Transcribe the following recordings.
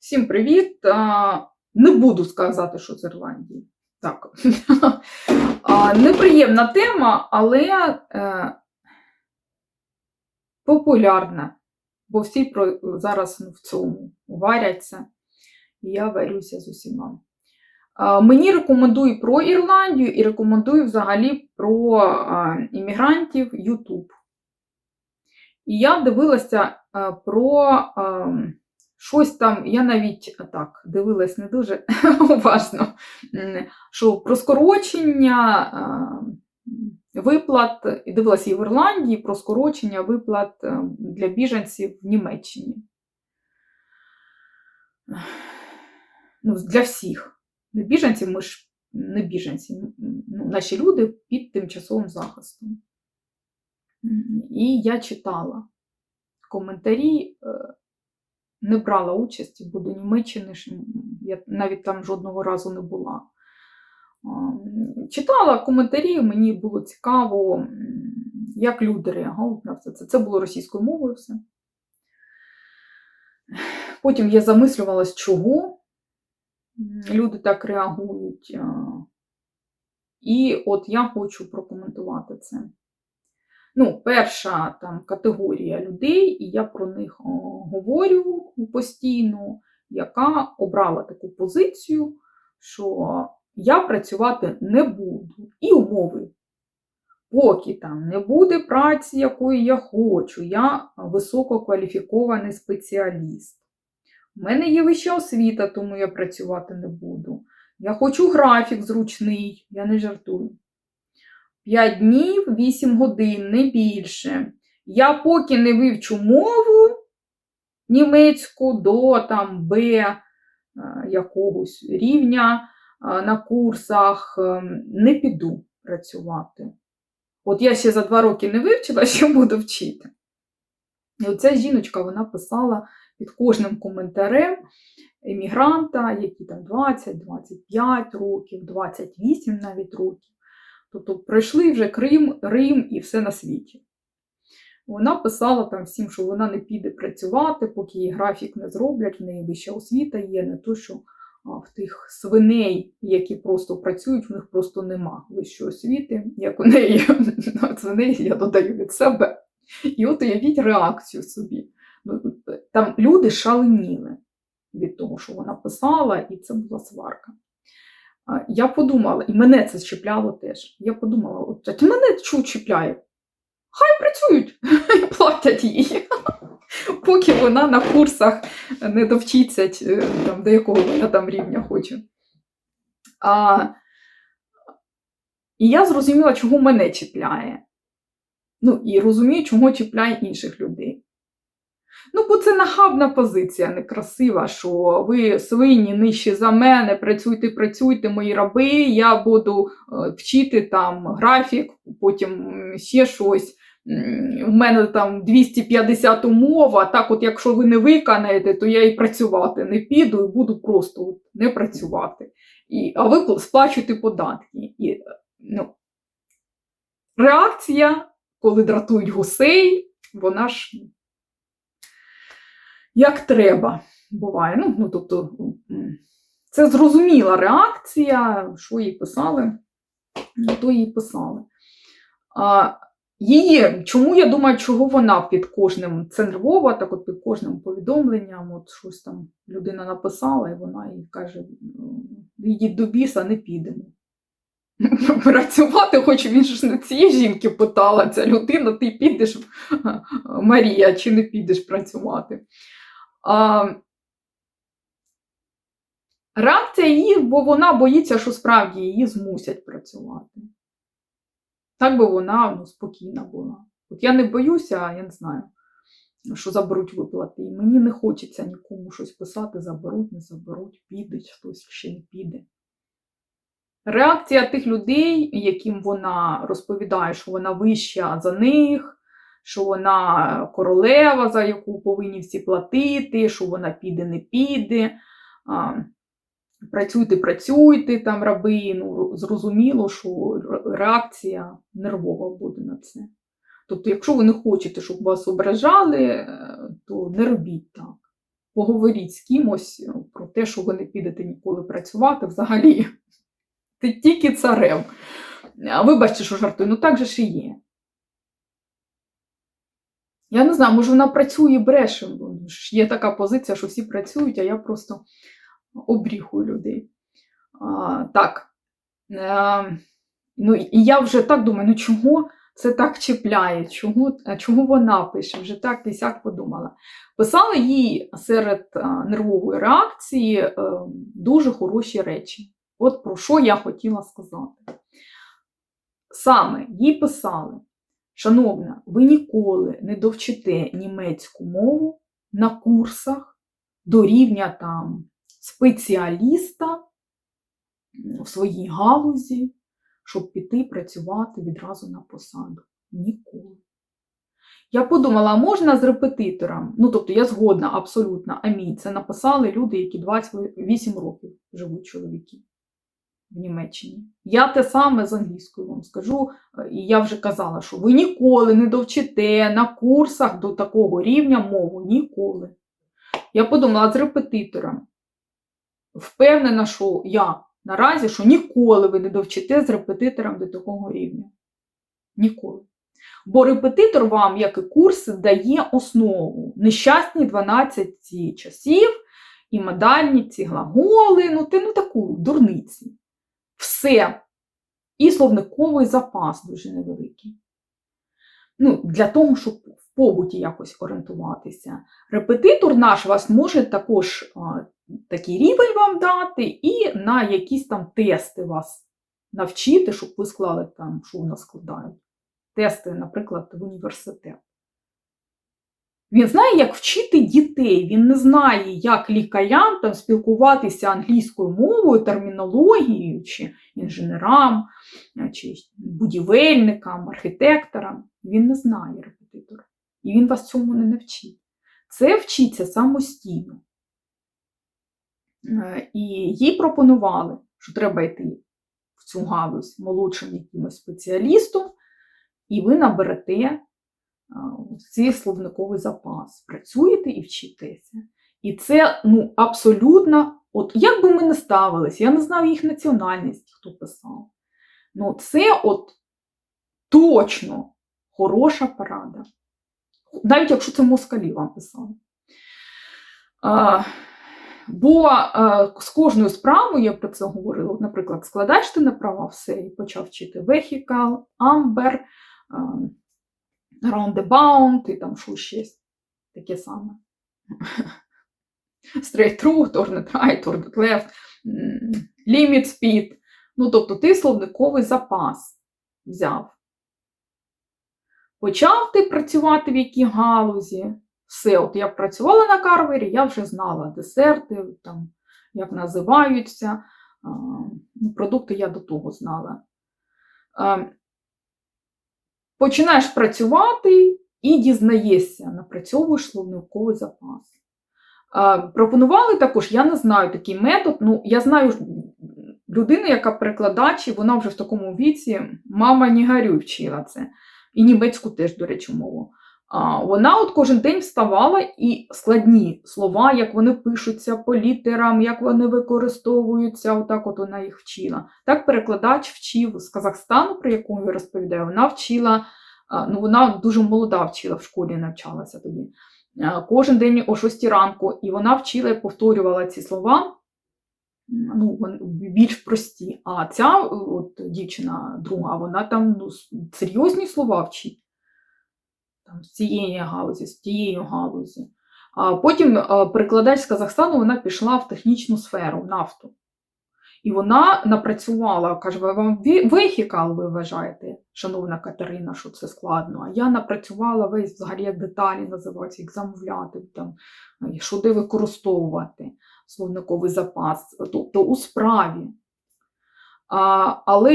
Всім привіт! Не буду сказати, що з Ірландії. Так. Неприємна тема, але е, популярна, бо всі зараз ну, в цьому варяться, і я варюся з усіма. Мені рекомендують про Ірландію і рекомендую взагалі про іммігрантів YouTube. І я дивилася про. Щось там, я навіть так дивилась не дуже уважно, що про скорочення е, виплат, і дивилася і в Ірландії про скорочення виплат е, для біженців в Німеччині. Ну, для всіх. Не біженців, ми ж не біженці, ну, наші люди під тимчасовим захистом. І я читала коментарі. Не брала участі, бо до Німеччини я навіть там жодного разу не була. Читала коментарі, мені було цікаво, як люди реагують на все це. Це було російською мовою все. Потім я замислювалась, чого люди так реагують. І от я хочу прокоментувати це. Ну, перша там категорія людей, і я про них о, говорю постійно, яка обрала таку позицію, що я працювати не буду. І умови. Поки там не буде праці, якої я хочу, я висококваліфікований спеціаліст. У мене є вища освіта, тому я працювати не буду. Я хочу графік зручний, я не жартую. 5 днів, 8 годин, не більше. Я поки не вивчу мову німецьку до там Б е, якогось рівня е, на курсах, е, не піду працювати. От я ще за 2 роки не вивчила, що буду вчити. І оця жіночка вона писала під кожним коментарем емігранта, які там 20, 25 років, 28 навіть років. Тобто пройшли вже Крим, Рим і все на світі. Вона писала там всім, що вона не піде працювати, поки її графік не зроблять, в неї вища освіта є, не то, що в тих свиней, які просто працюють, в них просто нема вищої освіти, як у неї свиней, я додаю від себе. І от уявіть реакцію собі. Ну, Там люди шаленіли від того, що вона писала, і це була сварка. Я подумала, і мене це чіпляло теж. Я подумала, от мене що чіпляє? Хай працюють і платять їй. Поки вона на курсах не довчиться е, там, до якого вона там рівня хоче. А, і я зрозуміла, чого мене чіпляє. Ну, і розумію, чого чіпляє інших людей. Ну, бо це нахабна позиція, некрасива, що ви свині нижче за мене, працюйте, працюйте, мої раби, я буду е, вчити там графік, потім ще щось. У мене там 250 умов, а так от якщо ви не виконаєте, то я і працювати не піду і буду просто не працювати. І, А ви сплачуєте податки. І, ну, Реакція, коли дратують гусей, вона ж як треба буває. Ну, ну, тобто, Це зрозуміла реакція, що їй писали, то їй писали. А, Її, чому я думаю, чого вона під кожним це нервова, так от під кожним повідомленням, от щось там людина написала, і вона їй каже: йдіть до біса, не підемо. Працювати, хоч він ж не цієї жінки питала, ця людина, ти підеш, Марія, чи не підеш працювати. Реакція її, бо вона боїться, що справді її змусять працювати. Так би вона ну, спокійна була. От я не боюся, я не знаю, що заберуть виплати. І мені не хочеться нікому щось писати, заберуть, не заберуть, піде, хтось ще не піде. Реакція тих людей, яким вона розповідає, що вона вища за них, що вона королева, за яку повинні всі платити, що вона піде, не піде. Працюйте, працюйте, там раби. Ну, Зрозуміло, що реакція нервова буде на це. Тобто, якщо ви не хочете, щоб вас ображали, е, то не робіть так. поговоріть з кимось е, про те, що ви не підете ніколи працювати взагалі. Ти тільки царем. А Вибачте, що жартую, ну так же ж і є. Я не знаю, може вона працює бреше. бо Є така позиція, що всі працюють, а я просто обріхую людей. А, так. Е, ну, і я вже так думаю, ну чого це так чіпляє? Чого, а чого вона пише? Вже так і сяк подумала. Писала їй серед нервової реакції е, дуже хороші речі. От про що я хотіла сказати. Саме їй писали, шановна, ви ніколи не довчите німецьку мову на курсах до рівня там спеціаліста в своїй галузі, щоб піти працювати відразу на посаду. Ніколи. Я подумала, можна з репетитором? Ну, тобто, я згодна абсолютно. Амінь. Це написали люди, які 28 років живуть чоловіки в Німеччині. Я те саме з англійською вам скажу, е, і я вже казала, що ви ніколи не довчите на курсах до такого рівня мову. Ніколи. Я подумала з репетитором. Впевнена, що я наразі, що ніколи ви не довчите з репетитором до такого рівня. Ніколи. Бо репетитор вам, як і курси, дає основу. Нещасні 12 ці часів і модальні ці глаголи, ну ти ну таку дурниці. Все. І словниковий запас дуже невеликий. Ну, Для того, щоб в побуті якось орієнтуватися. Репетитор наш вас може також а, такий рівень вам дати, і на якісь там тести вас навчити, щоб ви склали там, що в нас складають. Тести, наприклад, в університет. Він знає, як вчити дітей, він не знає, як лікарям там, спілкуватися англійською мовою, термінологією, чи інженерам, чи будівельникам, архітекторам. Він не знає репетитор. І він вас цьому не навчить. Це вчиться самостійно. Е, І їй пропонували, що треба йти в цю галузь молодшим якимось спеціалістом, і ви наберете цей словниковий запас. Працюєте і вчитеся. І це ну, абсолютно, от як би ми не ставилися, я не знаю їх національність, хто писав. Ну, це от точно хороша порада. Навіть якщо це москалі вам писали. А, Бо а, з кожною справою, я про це говорила, наприклад, складаєш ти на права все і почав вчити вехікал, амбер, roundabout і там що ще таке саме. Straight through, turn right, turn left, limit speed. Ну, тобто ти словниковий запас взяв. Почав ти працювати в якій галузі. Все, от я працювала на карвері, я вже знала десерти, там, як називаються. Ну, Продукти я до того знала. Починаєш працювати і дізнаєшся, напрацьовуєш словниковий запас. Пропонували також, я не знаю такий метод. ну, Я знаю людину, яка перекладач, і вона вже в такому віці, мама не горюй вчила це. І німецьку теж, до речі, мову. Вона от кожен день вставала і складні слова, як вони пишуться по літерам, як вони використовуються, отак от вона їх вчила. Так перекладач вчив з Казахстану, про яку я розповідаю, вона вчила, ну вона дуже молода вчила в школі, навчалася тоді. Кожен день о 6 ранку, і вона вчила і повторювала ці слова. Ну, більш прості. А ця от, дівчина друга, вона там ну, серйозні слова вчить там, з цієї галузі, з тієї галузі. А Потім перекладач з Казахстану вона пішла в технічну сферу, в нафту. І вона напрацювала, каже, вам вихікал, ви вважаєте, шановна Катерина, що це складно. А я напрацювала весь взагалі як деталі називаються, як замовляти, там, що де використовувати словниковий запас, тобто у справі. А, Але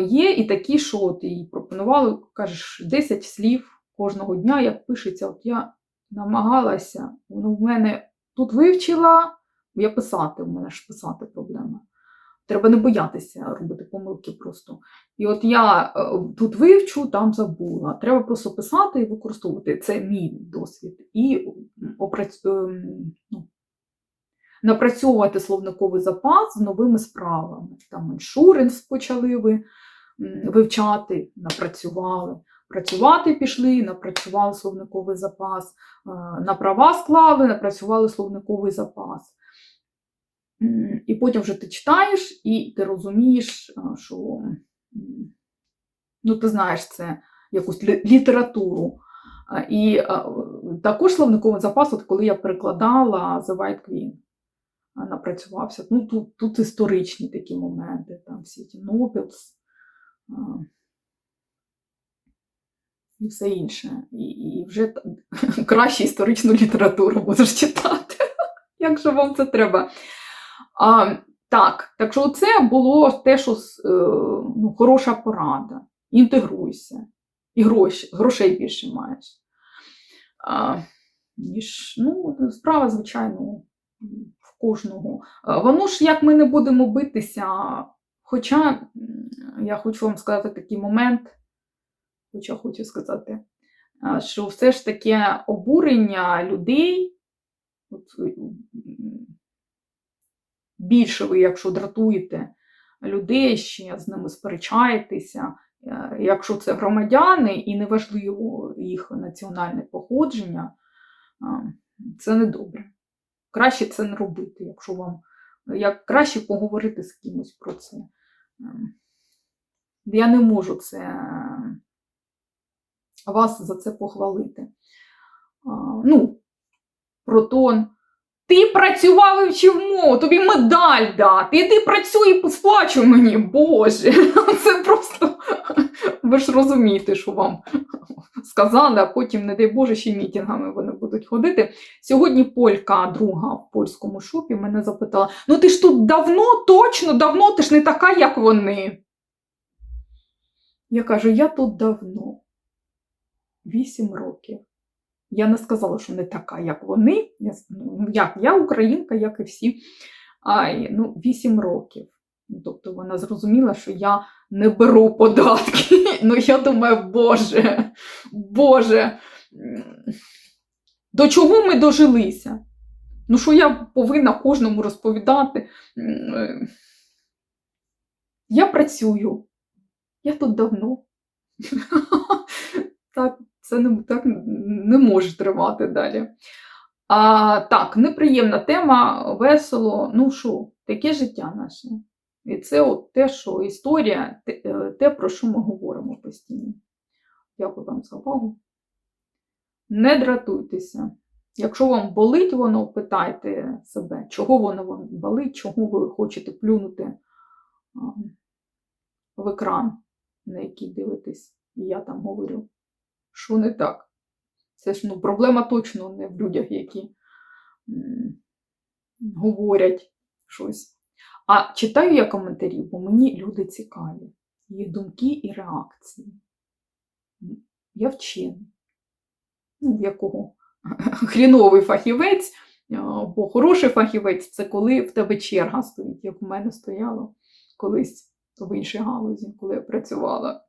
є і такі, що от їй пропонували, кажеш, 10 слів кожного дня, як пишеться, от я намагалася, воно в мене тут вивчила, я писати, у мене ж писати проблема. Треба не боятися робити помилки просто. І от я е, тут вивчу, там забула. Треба просто писати і використовувати. Це мій досвід. І опрацю... Ем, ну, напрацьовувати словниковий запас з новими справами. Там іншуренс почали ви вивчати, напрацювали. Працювати пішли, напрацювали словниковий запас, е, на права склали, напрацювали словниковий запас. І потім вже ти читаєш, і ти розумієш, е, що ну, ти знаєш це якусь літературу. І також словниковий запас, от коли я перекладала The White Queen, напрацювався. Ну, тут, тут історичні такі моменти, там всі ті Нобелс а, і все інше. І, і вже краще історичну літературу будеш читати, якщо вам це треба. А, так, так що це було те, що е, ну, хороша порада. Інтегруйся. І гроші, грошей більше маєш. А, ніж, ну, справа, звичайно, в кожного. Воно ж як ми не будемо битися. Хоча я хочу вам сказати такий момент, хоча хочу сказати, що все ж таке обурення людей, от, більше ви, якщо дратуєте людей, ще з ними сперечаєтеся, е, якщо це громадяни і неважливо їх національне походження, це не добре. Краще це не робити, якщо вам як краще поговорити з кимось про це. Ем, Я не можу це вас за це похвалити. Ну, про тон. Ти працював і вчив мову, тобі медаль дати. Іди працюй і сплачуй мені, Боже. Це просто ви ж розумієте, що вам сказали, а потім, не дай Боже, ще мітингами вони будуть ходити. Сьогодні полька, друга в польському шопі, мене запитала: ну ти ж тут давно, точно, давно, ти ж не така, як вони. Я кажу, я тут давно. Вісім років. Я не сказала, що не така, як вони. Я, ну, як, я українка, як і всі. А, ну, 8 років. Ну, Тобто вона зрозуміла, що я не беру податки. Ну, я думаю, Боже, Боже, до чого ми дожилися? Ну, що я повинна кожному розповідати? Е, Я працюю, я тут давно. Так, це не, так не може тривати далі. А, так, неприємна тема, весело. Ну що, таке життя наше. І це от те, що історія, те, е, про що ми говоримо постійно. Дякую вам за увагу. Не дратуйтеся. Якщо вам болить воно, питайте себе, чого воно вам болить, чого ви хочете плюнути в екран, на який дивитесь. І я там говорю, що не так. Це ж ну, проблема точно не в людях, які м, говорять щось. А читаю я коментарі, бо мені люди цікаві, їх думки і реакції. Я вчений. Ну, в якого хріновий фахівець, бо хороший фахівець це коли в тебе черга стоїть, як в мене стояло колись в іншій галузі, коли я працювала.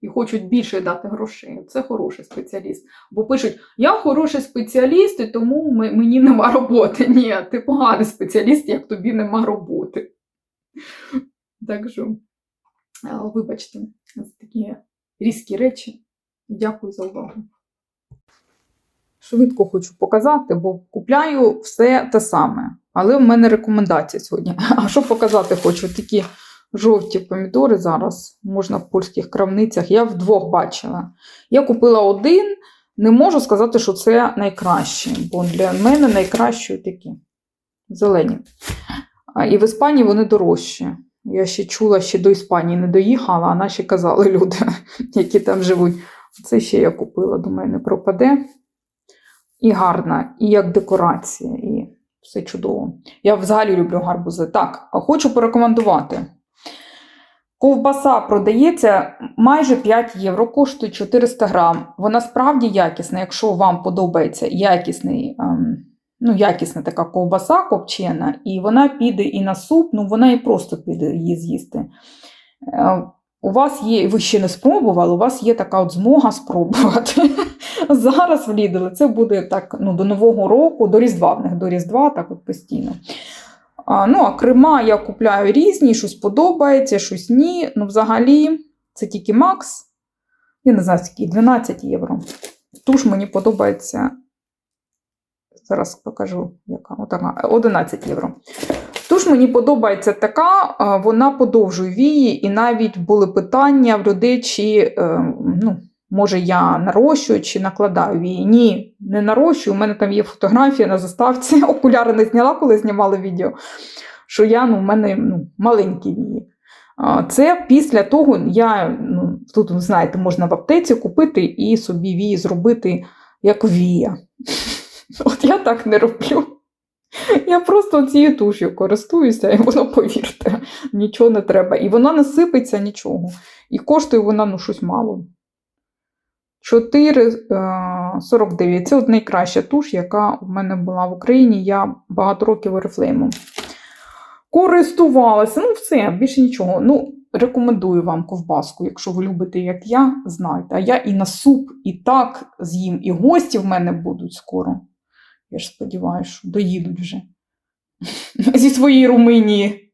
І хочуть більше дати грошей. Це хороший спеціаліст. Бо пишуть, я хороший спеціаліст, і тому мені нема роботи. Ні, ти поганий спеціаліст, як тобі нема роботи. Так що, е, вибачте, за такі різкі речі. Дякую за увагу. Швидко хочу показати, бо купляю все те саме. Але в мене рекомендація сьогодні. А що показати хочу? Такі жовті помідори зараз можна в польських крамницях. Я вдвох бачила. Я купила один, не можу сказати, що це найкраще, бо для мене найкращі такі зелені. І в Іспанії вони дорожчі. Я ще чула, ще до Іспанії не доїхала, а наші казали люди, які там живуть. Це ще я купила, думаю, не пропаде. І гарна, і як декорація, і все чудово. Я взагалі люблю гарбузи. Так, хочу порекомендувати. Ковбаса продається майже 5 євро, коштує 400 грам. Вона справді якісна, якщо вам подобається якісний, ем, ну, якісна така ковбаса копчена, і вона піде і на суп, ну вона і просто піде її з'їсти. Е, у вас є, ви ще не спробували, у вас є така от змога спробувати. Зараз в Lidl це буде так ну, до Нового року, до Різдва, в них до Різдва, так от постійно. Ну, а крема я купляю різні, щось подобається, щось ні. Ну, взагалі, це тільки Макс. Я не знаю, скільки 12 євро. Туш мені подобається. Зараз покажу, яка. Отака, 11 євро. Туш мені подобається така, вона подовжує вії, і навіть були питання в людей, чи е, ну, може я нарощую чи накладаю вії. Ні, не нарощую. У мене там є фотографія на заставці. Окуляри не зняла, коли знімали відео. Що я, ну, в мене ну, маленькі вії. Це після того, я, ну, тут, знаєте, можна в аптеці купити і собі вії зробити як вія. От я так не роблю. Я просто цією туш'ю користуюся, і воно, повірте, нічого не треба. І вона не сипеться нічого. І коштує вона ну, щось мало. 4,49. Це от найкраща туш, яка в мене була в Україні. Я багато років Oriflame користувалася. Ну, все, більше нічого. Ну, рекомендую вам ковбаску, якщо ви любите, як я, знайте. А я і на суп, і так з'їм, і гості в мене будуть скоро. Я ж сподіваюся, що доїдуть вже зі своєї Румунії.